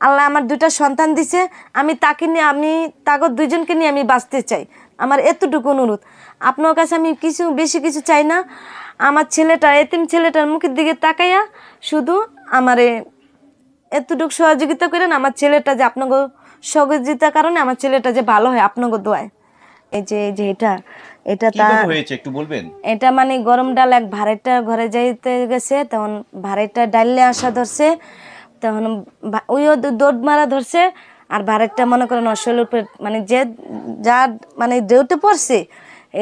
আল্লাহ আমার দুটা সন্তান দিছে আমি তাকে নিয়ে আমি তাকে দুইজনকে নিয়ে আমি বাঁচতে চাই। আমার এতটুকু অনুরোধ। আপনার কাছে আমি কিছু বেশি কিছু চাই না। আমার ছেলেটা এতিম ছেলেটার মুখের দিকে তাকাইয়া শুধু আমারে এতটুকু সহযোগিতা করেন আমার ছেলেটা যে আপনাকে সহযোগিতার কারণে আমার ছেলেটা যে ভালো হয় আপনাকে দোয়ায়। এই যে এই যে এটা এটা তা হয়েছে একটু বলবেন? এটা মানে গরম ডাল এক ভাড়াইটা ঘরে যাইতে গেছে তখন ভাড়াইটা ডাইলে আসা ধরছে। তখন ওইও দৌড় মারা ধরছে আর ভাড়াইটা মনে করেন অশৈলের উপরে মানে যে যা মানে দেউতে পড়ছে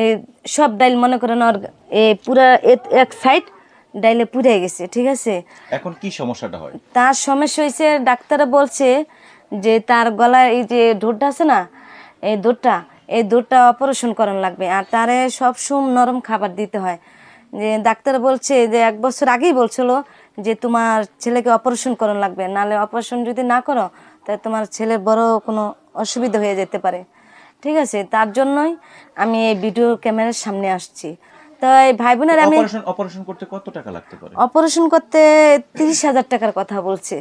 এই সব ডাইল মনে করেন ওর পুরা এক সাইড ডাইলে পুড়ে গেছে ঠিক আছে? এখন কি সমস্যাটা হয়? তার সমস্যা হয়েছে ডাক্তারে বলছে যে তার গলায় এই যে ঢোরটা আছে না এই দৌড়টা এই দৌড়টা অপারেশন করানো লাগবে আর তারে সব সুম নরম খাবার দিতে হয়। যে ডাক্তার বলছে যে এক বছর আগেই বলছিল যে তোমার ছেলেকে অপারেশন করানো লাগবে নাহলে অপারেশন যদি না করো তাহলে তোমার ছেলের বড় কোনো অসুবিধা হয়ে যেতে পারে। ঠিক আছে? তার জন্যই আমি এই ভিডিও ক্যামেরার সামনে আসছি। তো এই ভাই বোনের আমি অপারেশন অপারেশন করতে কত টাকা লাগতে পারে? অপারেশন করতে তিরিশ হাজার টাকার কথা বলছে।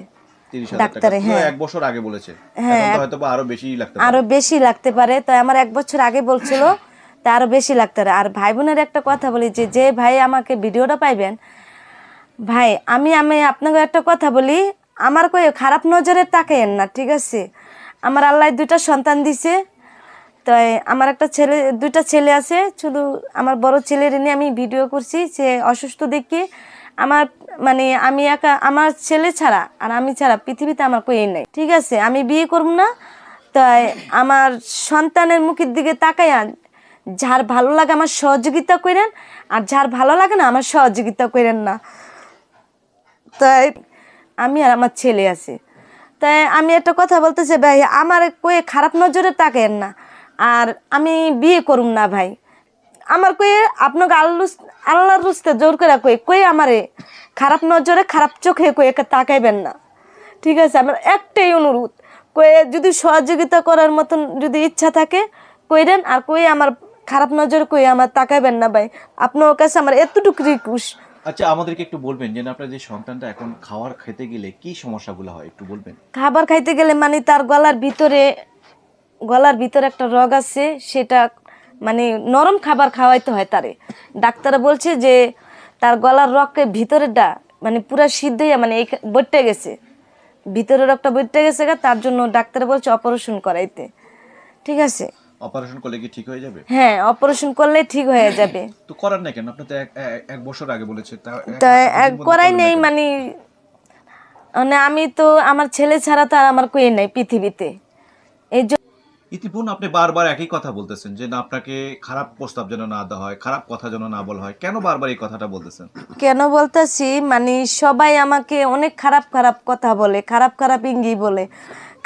ডাক্তারে, হ্যাঁ। এক বছর আগে বলেছে। এখন হয়তো আরও বেশি লাগতে পারে। আরও বেশি লাগতে পারে। তো আমার এক বছর আগে বলছিল তা আরও বেশি লাগতে পারে। আর ভাই বোনের একটা কথা বলি যে যে ভাই আমাকে ভিডিওটা পাইবেন ভাই, আমি আমি আপনাকে একটা কথা বলি। আমার কই খারাপ নজরে তাকাইয়েন না, ঠিক আছে? আমার আল্লাহ দুইটা সন্তান দিছে। তো আমার একটা ছেলে, দুইটা ছেলে আছে। শুধু আমার বড় ছেলের নিয়ে আমি ভিডিও করছি, সে অসুস্থ দেখে। আমার মানে আমি একা, আমার ছেলে ছাড়া আর আমি ছাড়া পৃথিবীতে আমার কই নেই, ঠিক আছে? আমি বিয়ে করব না। তাই আমার সন্তানের মুখের দিকে তাকাইয়া যার ভালো লাগে আমার সহযোগিতা করেন, আর যার ভালো লাগে না আমার সহযোগিতা করেন না। তাই আমি আর আমার ছেলে আছে। তাই আমি একটা কথা বলতে চাই ভাই, আমার কয়ে খারাপ নজরে তাকেন না। আর আমি বিয়ে করুম না, ভাই। আমার কয়ে আপনাকে আল্লু আল্লাহর রুস্তে জোর করে কয়ে কয়ে আমারে খারাপ নজরে, খারাপ চোখে কয়ে তাকাইবেন না। ঠিক আছে, আমার একটাই অনুরোধ, কয়ে যদি সহযোগিতা করার মতন যদি ইচ্ছা থাকে, কইরেন। আর কয়ে আমার খারাপ নজরে কয়ে আমার তাকাইবেন না, ভাই। আপনার কাছে আমার এতটুকু রিকুশ আচ্ছা আমাদেরকে একটু বলবেন যে আপনার যে সন্তানটা এখন খাওয়ার খেতে গেলে কি সমস্যাগুলো হয়, একটু বলবেন? খাবার খাইতে গেলে মানে তার গলার ভিতরে গলার ভিতরে একটা রগ আছে, সেটা মানে নরম খাবার খাওয়াইতে হয় তারে। ডাক্তার বলছে যে তার গলার রগের ভিতরেটা মানে পুরা সিদ্ধ মানে এই বইটে গেছে। ভিতরের রগটা বইটে গেছে তার জন্য ডাক্তার বলছে অপারেশন করাইতে। ঠিক আছে? অপারেশন করলে কি ঠিক হয়ে যাবে? হ্যাঁ অপারেশন করলে ঠিক হয়ে যাবে। তো করার না কেন? আপনি তো এক- বছর আগে বলেছে তা করাই নেই মানে মানে আমি তো আমার ছেলে ছাড়া তো আর আমার কই নাই পৃথিবীতে। এই ইতিপূর্ণ আপনি বারবার একই কথা বলতেছেন যে না আপনাকে খারাপ প্রস্তাব যেন না দেওয়া হয় খারাপ কথা যেন না বলা হয়। কেন বারবার এই কথাটা বলতেছেন? কেন বলতেছি? মানে সবাই আমাকে অনেক খারাপ খারাপ কথা বলে খারাপ খারাপ ইঙ্গি বলে।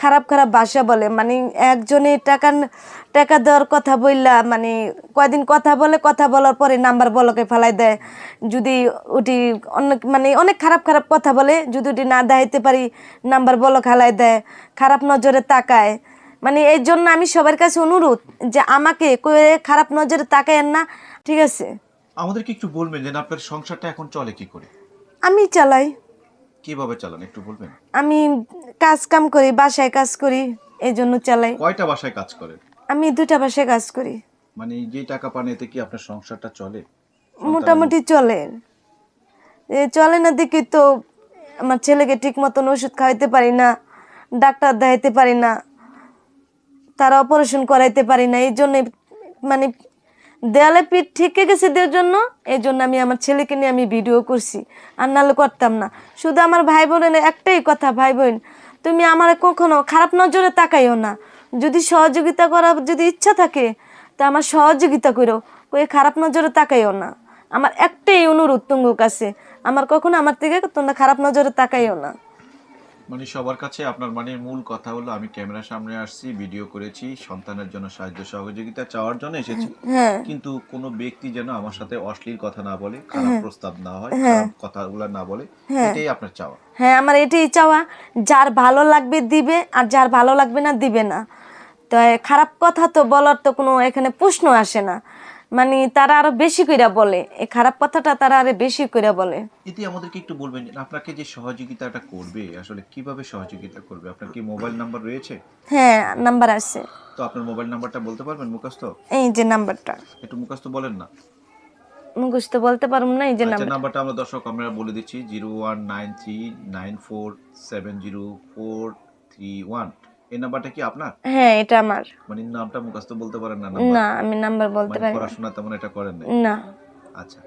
খারাপ খারাপ ভাষা বলে। মানে একজনে টাকা টাকা দেওয়ার কথা বললা মানে কয়দিন কথা বলে কথা বলার পরে নাম্বার বলকে ফেলাই দেয়। যদি ওটি অনেক মানে অনেক খারাপ খারাপ কথা বলে যদি ওটি না দেখাইতে পারি নাম্বার বলক হালাই দেয় খারাপ নজরে তাকায়। মানে এই জন্য আমি সবার কাছে অনুরোধ যে আমাকে খারাপ নজরে তাকায়েন না ঠিক আছে? আমাদেরকে একটু বলবেন যে আপনার সংসারটা এখন চলে কি করে? আমি চালাই। কীভাবে চালান একটু বলবেন? আমি কাজ কাম করি বাসায় কাজ করি এই জন্য চালাই। কয়টা বাসায় কাজ করেন? আমি দুটা বাসায় কাজ করি। মানে যে টাকা পান এতে কি আপনার সংসারটা চলে? মোটামুটি চলে। এ চলে না দেখি তো আমার ছেলেকে ঠিক মতন ওষুধ খাওয়াইতে পারি না ডাক্তার দেখাইতে পারি না তারা অপারেশন করাইতে পারি না এই জন্য মানে দেয়ালে পিঠ ঠিকে গেছে দেওয়ার জন্য, এই জন্য আমি আমার ছেলেকে নিয়ে আমি ভিডিও করছি। আর নাহলে করতাম না। শুধু আমার ভাই বোনের একটাই কথা, ভাই বোন, তুমি আমার কখনো খারাপ নজরে তাকাইও না। যদি সহযোগিতা করার যদি ইচ্ছা থাকে, তা আমার সহযোগিতা করো। কই খারাপ নজরে তাকাইও না। আমার একটাই অনুরোধ তুঙ্গ কাছে। আমার কখনো আমার থেকে তোমরা খারাপ নজরে তাকাইও না। মানে সবার কাছে আপনার মানে মূল কথা হলো আমি ক্যামেরার সামনে আসছি ভিডিও করেছি সন্তানের জন্য সাহায্য সহযোগিতা চাওয়ার জন্য এসেছি। হ্যাঁ। কিন্তু কোনো ব্যক্তি যেন আমার সাথে অশ্লীল কথা না বলে খারাপ প্রস্তাব না হয় খারাপ কথাগুলো না বলে এটাই আপনার চাওয়া। হ্যাঁ আমার এটাই চাওয়া যার ভালো লাগবে দিবে আর যার ভালো লাগবে না দিবে না। তো খারাপ কথা তো বলার তো কোনো এখানে প্রশ্ন আসে না। মানে তারা আরও বেশি কইরা বলে। এই খারাপ কথাটা তারা আরও বেশি কইরা বলে। এতে আমাদেরকে একটু বলবেন আপনাকে যে সহযোগিতাটা করবে আসলে কীভাবে সহযোগিতা করবে? আপনার কি মোবাইল নাম্বার রয়েছে? হ্যাঁ নাম্বার আছে। তো আপনার মোবাইল নাম্বারটা বলতে পারবেন মুখস্থ? এই যে নাম্বারটা। একটু মুখস্থ বলেন না। মুখস্থ বলতে পারব না এই যে আচ্ছা নাম্বার নাম্বারটা আমরা দর্শক আমরা বলে দিচ্ছি zero one nine three nine four seven zero four three one. এই নাম্বারটা কি আপনার? হ্যাঁ এটা আমার। মানে নামটা মুখস্থ বলতে পারেন না না আমি নাম্বার বলতে মানে পারি পড়াশোনা তেমন এটা করেন নাই? না। আচ্ছা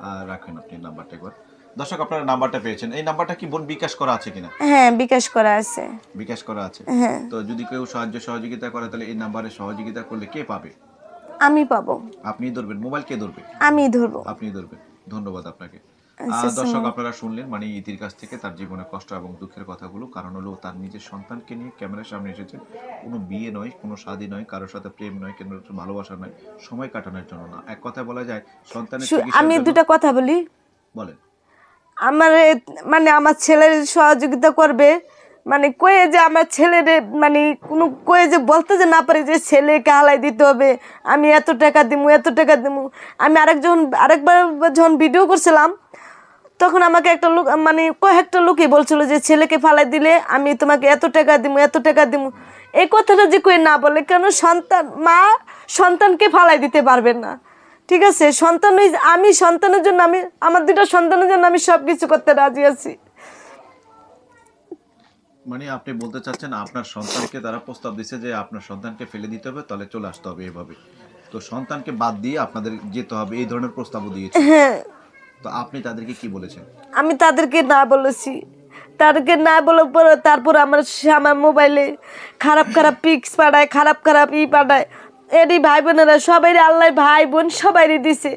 আর রাখেন আপনি নাম্বারটা একবার। দর্শক আপনারা নাম্বারটা পেয়েছেন। এই নাম্বারটা কি বোন বিকাশ করা আছে কিনা? হ্যাঁ বিকাশ করা আছে। বিকাশ করা আছে। হ্যাঁ। তো যদি কেউ সাহায্য সহযোগিতা করে তাহলে এই নাম্বারে সহযোগিতা করলে কে পাবে? আমি পাবো। আপনি ধরবেন। মোবাইল কে ধরবে? আমি ধরবো। আপনি ধরবেন। ধন্যবাদ আপনাকে। দর্শক আপনারা শুনলেন মানে ইতির কাছ থেকে তার জীবনের কষ্ট এবং দুঃখের কথাগুলো কারণ হলো তার নিজের সন্তানকে নিয়ে ক্যামেরার সামনে এসেছে কোনো বিয়ে নয় কোনো শাদী নয় কারোর সাথে প্রেম নয় কোনো ভালোবাসা নয় সময় কাটানোর জন্য না। এক কথায় বলা যায় সন্তানের আমি দুটা কথা বলি। বলেন। আমার মানে আমার ছেলের সহযোগিতা করবে। মানে কয়ে যে আমার ছেলের মানে কোনো কয়ে যে বলতে যে না পারে যে ছেলেকে হালাই দিতে হবে আমি এত টাকা দিমু এত টাকা দিমু। আমি আরেকজন আরেকবার যখন ভিডিও করছিলাম তখন আমাকে একটা লোক মানে কয়েকটা লোকই বলছিল যে ছেলেকে ফালাই দিলে আমি তোমাকে এত টাকা দিমু এত টাকা দিমু। এই কথাটা যে কই না বলে কেন সন্তান মা সন্তানকে ফালাই দিতে পারবে না। ঠিক আছে? সন্তান আমি সন্তানের জন্য আমি আমার দুটো সন্তানের জন্য আমি সব কিছু করতে রাজি আছি। মানে আপনি বলতে চাচ্ছেন আপনার সন্তানকে তারা প্রস্তাব দিছে যে আপনার সন্তানকে ফেলে দিতে হবে তাহলে চলে আসতে হবে এভাবে। তো সন্তানকে বাদ দিয়ে আপনাদের যেতে হবে এই ধরনের প্রস্তাবও দিয়েছে। হ্যাঁ তো আপনি তাদেরকে কি বলেছেন? আমি তাদেরকে না বলেছি। তাদেরকে না বলার পর তারপর আমার আমার মোবাইলে খারাপ খারাপ পিক্স পাঠায়, খারাপ খারাপ ই পাঠায়। এরই ভাই বোনেরা সবাই আল্লাহ ভাই বোন সবাই দিছে।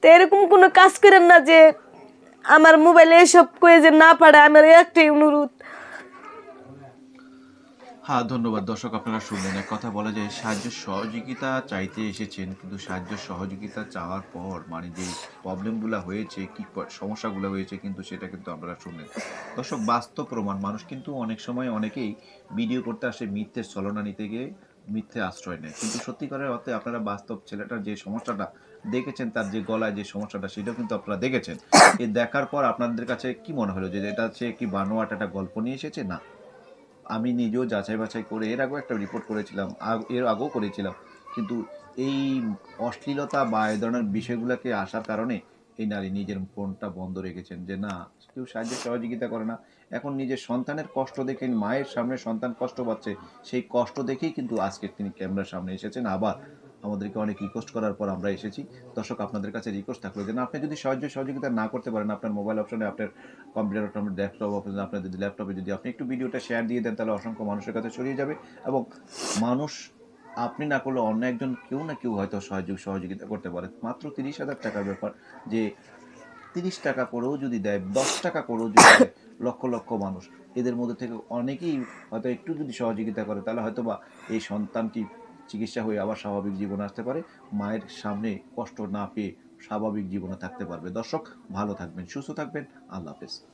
তো এরকম কোনো কাজ করেন না যে আমার মোবাইলে এসব কয়ে যে না পাঠায়, আমার একটাই অনুরোধ। হ্যাঁ ধন্যবাদ। দর্শক, আপনারা শুনলেন এক কথা, বলা যায় সাহায্য সহযোগিতা চাইতে এসেছেন, কিন্তু সাহায্য সহযোগিতা চাওয়ার পর মানে যে প্রবলেমগুলো হয়েছে, কি সমস্যাগুলো হয়েছে, কিন্তু সেটা কিন্তু আপনারা শুনলেন। দর্শক, বাস্তব প্রমাণ, মানুষ কিন্তু অনেক সময় অনেকেই ভিডিও করতে আসে মিথ্যের ছলনা নিতে গিয়ে মিথ্যে আশ্রয় নেয়। কিন্তু সত্যিকারের অর্থে আপনারা বাস্তব ছেলেটার যে সমস্যাটা দেখেছেন, তার যে গলায় যে সমস্যাটা, সেটাও কিন্তু আপনারা দেখেছেন। এ দেখার পর আপনাদের কাছে কি মনে হলো? যে এটা হচ্ছে কি বানোয়াট একটা গল্প নিয়ে এসেছে? না। আমি নিজেও যাচাই বাছাই করে এর আগেও একটা রিপোর্ট করেছিলাম এর আগেও করেছিলাম। কিন্তু এই অশ্লীলতা বা এ ধরনের বিষয়গুলোকে আসার কারণে এই নারী নিজের ফোনটা বন্ধ রেখেছেন যে, না, কেউ সাহায্য সহযোগিতা করে না। এখন নিজের সন্তানের কষ্ট দেখে, মায়ের সামনে সন্তান কষ্ট পাচ্ছে, সেই কষ্ট দেখেই কিন্তু আজকে তিনি ক্যামেরার সামনে এসেছেন। আবার আমাদেরকে অনেক রিকোয়েস্ট করার পর আমরা এসেছি। দর্শক, আপনাদের কাছে রিকোয়েস্ট থাকল যে, না, আপনি যদি সাহায্য সহযোগিতা না করতে পারেন, আপনার মোবাইল অপশনে আপনার কম্পিউটার অপশনে ডেস্কটপ অপশনে আপনার যদি ল্যাপটপে যদি আপনি একটু ভিডিওটা শেয়ার দিয়ে দেন, তাহলে অসংখ্য মানুষের কাছে ছড়িয়ে যাবে এবং মানুষ, আপনি না করলে অন্য একজন কেউ না কেউ হয়তো সহযোগ, সহযোগিতা করতে পারে। মাত্র তিরিশ হাজার টাকার ব্যাপার যে, তিরিশ টাকা করেও যদি দেয়, দশ টাকা করেও যদি দেয়, লক্ষ লক্ষ মানুষ, এদের মধ্যে থেকে অনেকেই হয়তো একটু যদি সহযোগিতা করে, তাহলে হয়তো বা এই সন্তানটি চিকিৎসা হয়ে আবার স্বাভাবিক জীবন আসতে পারে। মায়ের সামনে কষ্ট না পেয়ে স্বাভাবিক জীবনে থাকতে পারবে। দর্শক, ভালো থাকবেন, সুস্থ থাকবেন। আল্লাহ হাফেজ।